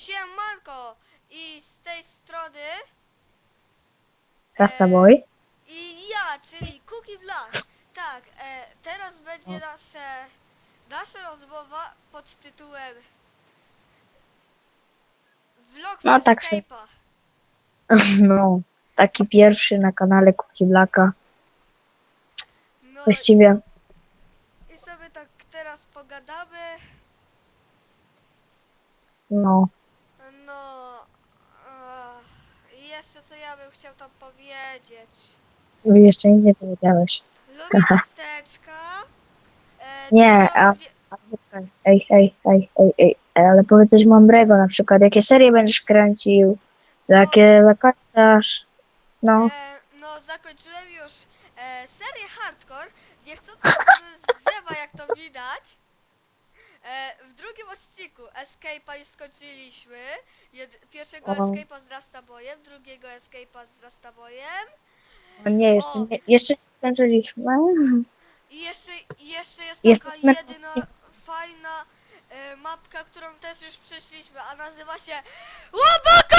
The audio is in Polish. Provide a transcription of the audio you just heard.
Siemanko! I z tej strony Rasta Boy. i ja, czyli Cookie Black. Tak, e, teraz będzie nasze, nasza rozmowa pod tytułem Vlog No, tak się- Escape'a. No, taki pierwszy na kanale Cookie Blacka. No Właściwie, i sobie tak teraz pogadamy. No e, i jeszcze co ja bym chciał tam powiedzieć. jeszcze nic nie powiedziałeś. Lubię ciasteczka. E, Nie, dużo a- wie- Ej, ej, ej, ej, ej, ale powiedz coś mądrego, na przykład jakie serie będziesz kręcił, za jakie zakończasz. No, E, no zakończyłem już e, serię Hardcore. Niechcący spadłem z drzewa jak to widać. E, w drugim odcinku Escape'a już skończyliśmy. Jed, pierwszego O. Escape'a z Rastabojem, drugiego Escape'a z Rastabojem. no nie, jeszcze O. nie, jeszcze nie skończyliśmy. I jeszcze, i jeszcze jest Jeszcze taka na- jedyna fajna e, mapka, którą też już przeszliśmy, a nazywa się Łobok